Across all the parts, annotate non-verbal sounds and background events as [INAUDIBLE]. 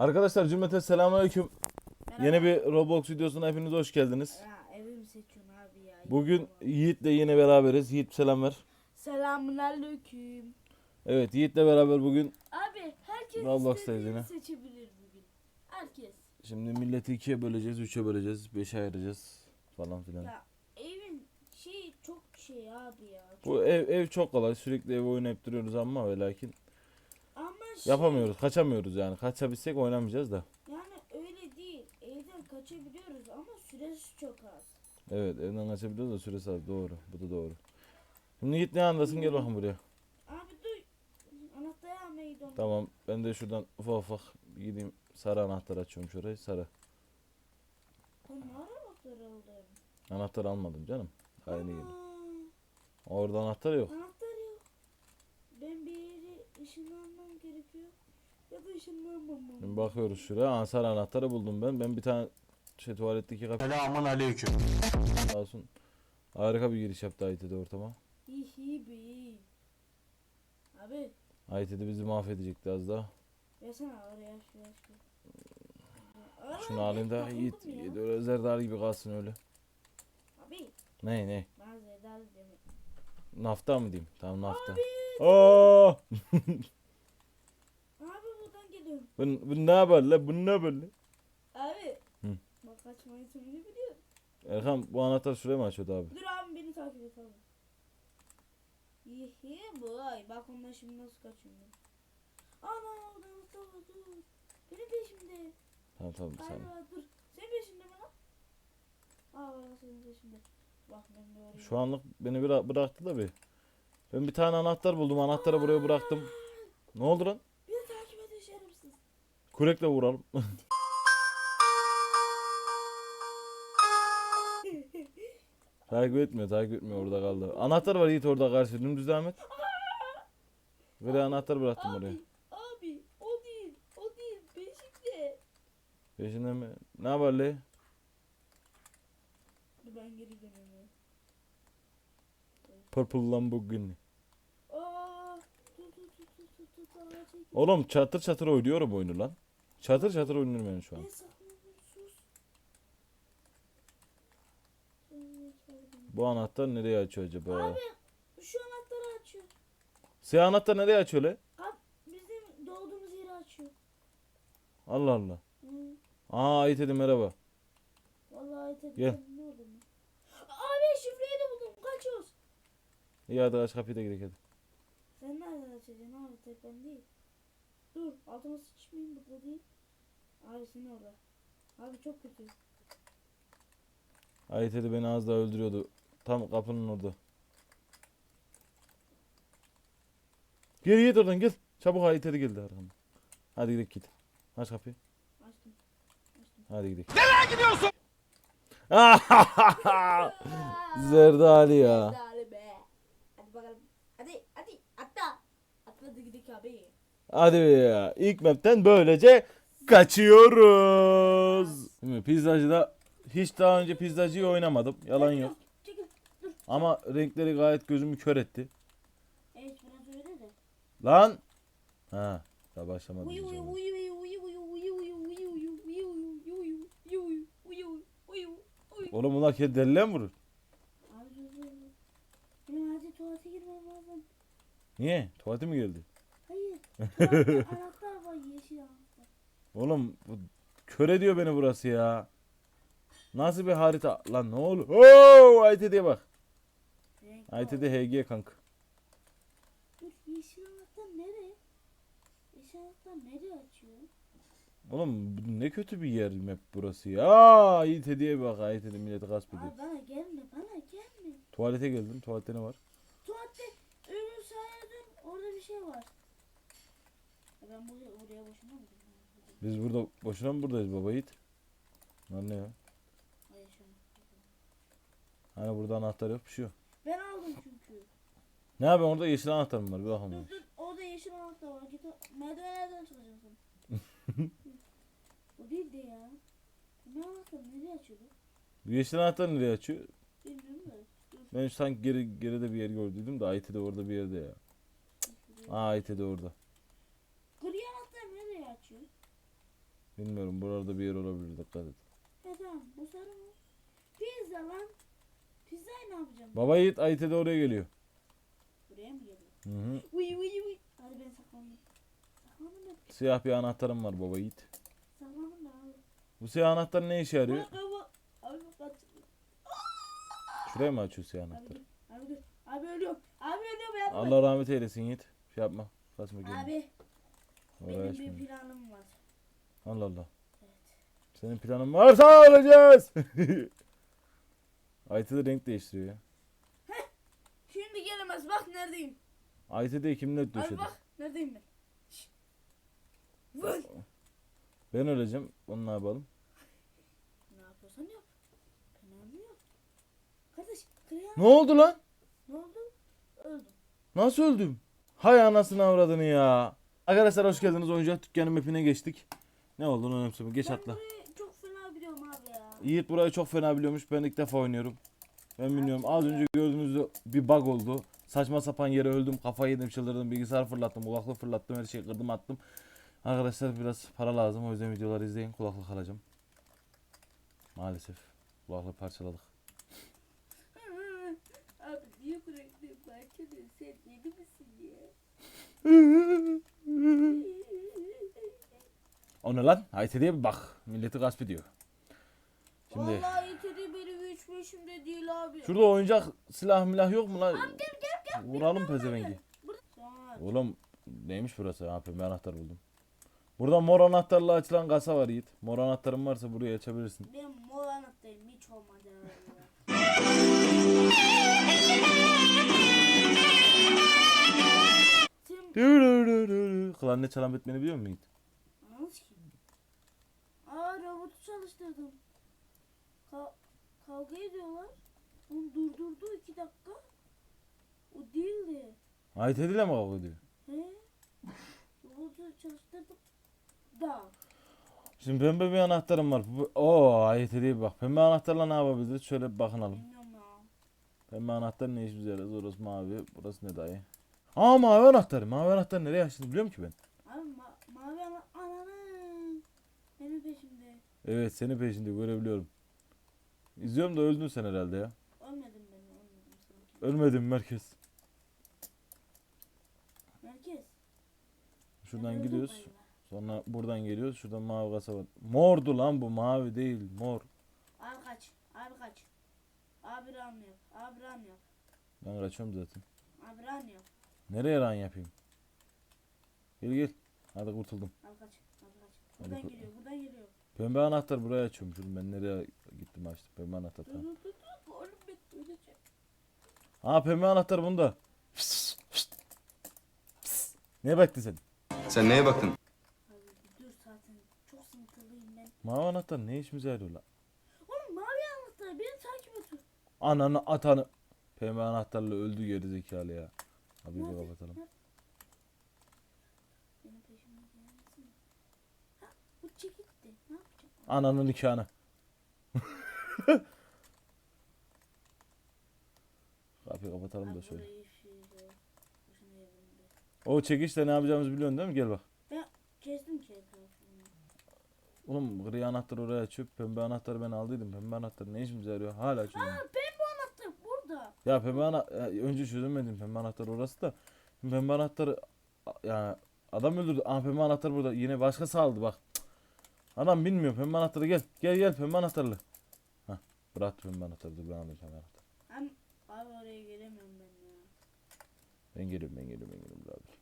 Arkadaşlar cümlete selamünaleyküm. Merhaba. Yeni bir Roblox videosuna hepiniz hoş geldiniz. Ya evimi seçiyorsun abi ya. Bugün Yiğit'le yine beraberiz. Yiğit selam ver. Selamun aleyküm. Evet Yiğit'le beraber bugün Abi herkes Roblox istediğini sevdiğini. seçebilir bugün. Herkes. şimdi milleti ikiye böleceğiz, üçe böleceğiz, beşe ayıracağız falan filan. Ya evin şey çok şey abi ya. Çok- Bu ev, ev çok kolay. Sürekli ev oynayıp duruyoruz ama ve lakin Şey, yapamıyoruz, kaçamıyoruz yani. Kaçabilsek oynamayacağız da. Yani öyle değil. Evden kaçabiliyoruz ama süresi çok az. Evet evden kaçabiliyoruz da süresi az. Doğru. Bu da doğru. Şimdi Yiğit ne andasın gel bakın buraya. Abi dur. Anahtarı almayı unuttum. Tamam ben de şuradan ufak ufak gideyim sarı anahtar açıyorum şurayı sarı. Bunlar anahtarı aldım. Anahtar almadım canım. Aynı gibi. Orada anahtar yok. Anahtar yok. Ben bir yere ışınlanmam gerekiyor. Ya da ışınlanmamam. Şimdi bakıyoruz şuraya. Ansar anahtarı buldum ben. Ben bir tane şey tuvaletteki kapı Selamun aleyküm. olsun. Harika bir giriş yaptı IT'de ortama. Hihi bey. Abi IT'de bizi mahvedecekti az daha. versene oraya şuraya şuraya. Şunu alayım da Yiğit. Yiğit öyle zerdar gibi kalsın öyle. Abi Ne ne? ben Zedal demek. Nafta mı diyeyim? Tamam nafta. Oo! [LAUGHS] Bu, bu ne haber la? Bu ne la? Abi. Hı. Bak kaçmayı sürünü biliyor. Erkan bu anahtar şuraya mı açıyordu abi? Dur abi beni takip et abi. Hihi boy. Bak ondan şimdi nasıl kaçıyorum ben. Ana oradan Mustafa dur. Benim peşimde. Tamam tamam bir saniye. Dur. Senin peşinde mi lan? Aa senin peşinde. Bak ben de oraya. Şu anlık beni bıra- bıraktı da bir. Ben bir tane anahtar buldum. Anahtarı buraya bıraktım. Ne oldu lan? Beni takip edin şerefsiz. Kürekle vuralım. takip etmiyor, takip etmiyor orada kaldı. Anahtar var Yiğit orada karşı. Dümdüz devam et. Böyle anahtar bıraktım oraya. Abi, o değil, o değil, peşimde. Peşinden mi? Ne haber le? Dur ben geri dönüyorum. Purple Lamborghini. Aa, dur dur dur dur dur dur dur dur çekil. Oğlum çatır çatır oynuyorum oyunu lan. Çatır çatır oynuyorum ben şu an. Bu anahtar nereye açıyor acaba? Abi şu anahtarı açıyor. Siyah anahtar nereye açıyor le? Abi bizim doğduğumuz yeri açıyor. Allah Allah. Hı. Aa Yiğit dedim merhaba. Vallahi Gel. ne oldu mu? Abi şifreyi de buldum. Kaçıyoruz. İyi hadi aç kapıyı da gidelim hadi. Sen nereden açacaksın abi tek ben değil. Dur altıma sıçmayayım burada değil. Abi sen orada. Abi çok kötü. Ayet dedi beni az daha öldürüyordu. Tam kapının orada. Gel git oradan gel. Çabuk Ayet dedi geldi arkamda. Hadi gidelim git. Aç kapıyı. Açtım. Açtım. Hadi gidelim. Nereye gidiyorsun? [LAUGHS] Zerdali ya. Hadi be. Hadi bakalım. Hadi hadi atla. Atladı gidik abi. Hadi ya. İlk map'ten böylece kaçıyoruz. Şimdi pizzacıda hiç daha önce pizzacıyı oynamadım. Yalan yok. Çekil. Dur. Ama renkleri gayet gözümü kör etti. Evet biraz öyle de. Lan. Ha. Daha başlamadı. Uyu uyu uyu uyu uyu uyu uyu uyu uyu uyu uyu uyu uyu uyu uyu uyu uyu. Oğlum bunlar kedi deliler mi vurur? Abi dur dur dur. Benim acil tuvalete girmem lazım. Niye? Tuvalete mi geldi? Hayır. Tuvalette anahtar var yeşil anahtar. Oğlum bu kör ediyor beni burası ya. Nasıl bir harita? Lan ne olur? Oo, IT'ye bak. Renk. IT'de HG kanka. Dur yeşil anahtar nereye? Yeşil anahtar nereye açıyor? Oğlum ne kötü bir yer map burası ya. IT'ye bak. IT'de milleti gasp ediyor. Abi bana gelme bana gelme. Tuvalete geldim. Tuvalette ne var? Tuvalette öbür sayede orada bir şey var. Ben buraya, oraya boşuna mı gidiyorum? Biz burada boşuna mı buradayız baba Yiğit? Lan ne ya? Hayır şu an. Hani burada anahtar yok bir şey yok. Ben aldım çünkü. Ne yapıyorsun orada yeşil anahtar mı var? Bir bakalım. Dur dur orada yeşil anahtar var. Git o- merdivenlerden çıkacaksın. [LAUGHS] o değil de ya. Ne anahtar nereye açıyor bu? Yeşil anahtar nereye açıyor? Bilmiyorum da. Ben sanki geri, geride bir yer gördüydüm de IT'de orada bir yerde ya. Aa IT'de orada. Gri anahtar nereye açıyor? Bilmiyorum burada bir yer olabilir dikkat et. Tamam bu sarı mı? Pizza lan. Pizzayı ne yapacağım? Baba Yiğit Ayte de oraya geliyor. Buraya mı geliyor? Hı hı. Uy uy uy. Hadi ben saklanayım. Saklanın da. Siyah bir anahtarım var baba Yiğit. Saklanın da abi. Bu siyah anahtar ne işe yarıyor? Bak abi. Abi kaç. Şuraya mı açıyor siyah Abi anahtarı? Abi dur. Abi ölüyorum. Abi ölüyorum et. Allah rahmet eylesin Yiğit. Şey yapma. Kaçma gelme. Abi Oraya benim bir planım var. Allah Allah. Evet. Senin planın varsa öleceğiz. [LAUGHS] Ayte de renk değiştiriyor ya. Şimdi gelemez bak neredeyim. Ayte de kimle Abi döşedi? bak neredeyim ben. Vur. Ben öleceğim. Onu ne yapalım? Ne yapıyorsan yap. Önemli yok. Kardeş kıyamet. Ne oldu lan? Ne oldu? Öldüm. Nasıl öldüm? Hay anasını avradını ya. Arkadaşlar hoş geldiniz. Oyuncak dükkanı mapine geçtik. Ne olduğunu önemseme. Geç atla. burayı çok fena biliyorum abi ya. Yiğit burayı çok fena biliyormuş. Ben ilk defa oynuyorum. Ben bilmiyorum. Az önce gördüğünüzde bir bug oldu. Saçma sapan yere öldüm. Kafayı yedim çıldırdım. Bilgisayar fırlattım. Kulaklık fırlattım. Her şeyi kırdım attım. Arkadaşlar biraz para lazım. O yüzden videoları izleyin. Kulaklık alacağım. Maalesef. Kulaklığı parçaladık. [LAUGHS] abi niye bıraktın parçanı? Sen yedi misin ya? [LAUGHS] O ne lan? Haytediye bir bak. Milleti gasp ediyor. Şimdi Vallahi yeteri beni üç beşimde değil abi. şurada oyuncak silah milah yok mu lan? Vuralım pezevengi. Oğlum neymiş burası? Ha pembe anahtar buldum. Burada mor anahtarla açılan kasa var Yiğit. Mor anahtarın varsa burayı açabilirsin. ben mor anahtarım hiç olmadı abi Klarnet çalan Batman'i biliyor musun Yiğit? Anladın ki. Aa robotu çalıştırdım. Ka- kavga ediyorlar. Onu durdurdu iki dakika. O değildi. Haytediyle mi kavga ediyor? He? Robotu çalıştırdım. Da. Şimdi pembe bir anahtarım var. Oo Haytediye bir bak. Pembe anahtarla ne yapabiliriz? Şöyle bir bakınalım. Bilmiyorum ya. Pembe anahtar ne işimize yarar? Orası mavi. Burası ne dayı? Aa mavi anahtar. Mavi anahtar nereye açtın biliyor musun ki ben? Abi ma- mavi ana ananı. Benim peşimde. Evet seni peşinde görebiliyorum. İzliyorum da öldün sen herhalde ya. Ölmedim ben ölmedim sanki. Ölmedim merkez. Merkez. Şuradan Ben gidiyoruz. Sonra buradan geliyoruz. Şurada mavi kasa var. Mordu lan bu mavi değil. Mor. Abi kaç. Abi kaç. Abi ran yap. Abi ran yap. Ben kaçıyorum zaten. Abi ran yap. Nereye ran yapayım? Gel gel. Hadi kurtuldum. Abi kaç. Abi kaç. Buradan geliyor. Buradan geliyor. Pembe anahtar buraya açıyorum. Şunu ben nereye gittim açtım. Pembe anahtar tamam. dur dur dur. Oğlum ben öleceğim. Aa pembe anahtar bunda. Ne baktın sen? Sen neye baktın? Abi dur zaten. Çok sıkıntılıyım ben. Mavi anahtar ne işimize yarıyor lan? Oğlum mavi anahtar beni takip et. Ananı atanı. Pembe anahtarla öldü geri zekalı ya. Abi bir kapatalım. Nerede? Benim peşimden gelmesin. Ha bu çekikti. Ne yapacağım? Ananın nikahını. [LAUGHS] Kapıyı kapatalım da şöyle. yerinde. O çekişle ne yapacağımızı biliyorsun değil mi? Gel bak. Ben kestim ki etrafını. Oğlum gri anahtar oraya açıyor. Pembe anahtarı ben aldıydım. Pembe anahtar ne işimize yarıyor? Hala çözüm. Aa pembe anahtar burada. Ya pembe anahtar önce çözemedim pembe anahtar orası da. Pembe anahtarı yani adam öldürdü. Aa pembe anahtar burada. Yine başkası aldı bak. Cık. Adam bilmiyor pembe anahtarı gel. Gel gel pembe anahtarlı. Hah bırak pembe anahtarı dur ben pembe anahtarı. Hem abi oraya gelemiyorum ben ya. Ben geliyorum ben geliyorum ben geliyorum abi.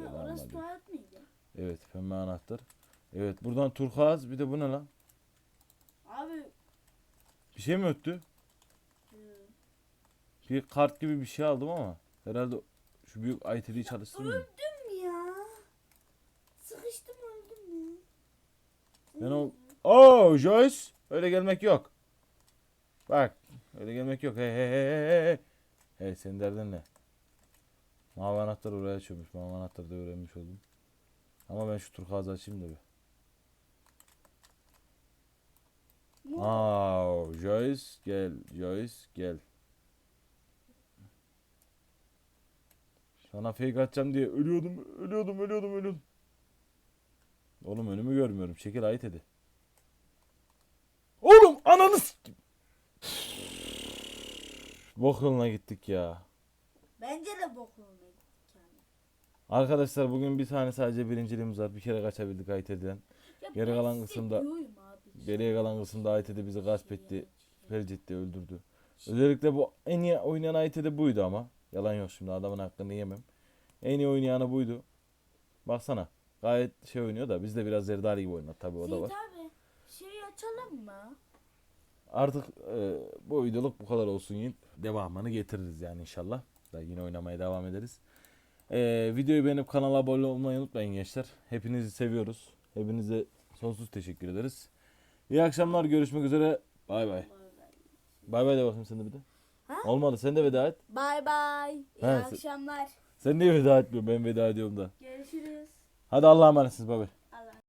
Ha, orası Selamünaleyküm. tuvalet miydi? Evet pembe anahtar. Evet buradan turkuaz bir de bu ne lan? Abi Bir şey mi öttü? e, Bir kart gibi bir şey aldım ama herhalde şu büyük IT'yi çalıştırmıyor. öldüm ya. Sıkıştım öldüm ya. Ben o... Oo Joyce öyle gelmek yok. Bak öyle gelmek yok. Hey hey hey hey hey. Hey senin derdin ne? Mavi anahtar oraya açıyormuş. Mavi anahtarı da öğrenmiş oldum. Ama ben şu turkuazı açayım da bir. Aa, Joyce gel. Joyce gel. Sana fake atacağım diye ölüyordum, ölüyordum, ölüyordum, ölüyordum. Oğlum önümü görmüyorum. Çekil ayet edi. Oğlum ananı Bok yoluna gittik ya. Bence de bok yoluna gittik yani. Arkadaşlar bugün bir tane sadece birinciliğimiz var. Bir kere kaçabildik ayet ediden. Ya Geri ben kalan size kısımda- diyorum abi. Geriye kalan kısımda ayet edi bizi gasp etti. Fercetti öldürdü. Özellikle bu en iyi oynayan ayet edi buydu ama. Yalan yok şimdi adamın hakkını yemem. En iyi oynayanı buydu. Baksana. Gayet şey oynuyor da biz de biraz Zerdali gibi oynadık tabii o da var. Seyit abi şey açalım mı? Artık e, bu videoluk bu kadar olsun Yiğit. Devamını getiririz yani inşallah. Da yine oynamaya devam ederiz. E, videoyu beğenip kanala abone olmayı unutmayın gençler. Hepinizi seviyoruz. Hepinize sonsuz teşekkür ederiz. İyi akşamlar. Görüşmek üzere. Bay bay. Bay bay de bakayım sen de bir de. Ha? Olmadı. Sen de veda et. Bay bay. İyi Ha, se- akşamlar. Sen niye veda etmiyorsun? Ben veda ediyorum da. Görüşürüz. Hadi Allah'a emanetsiniz. Bay.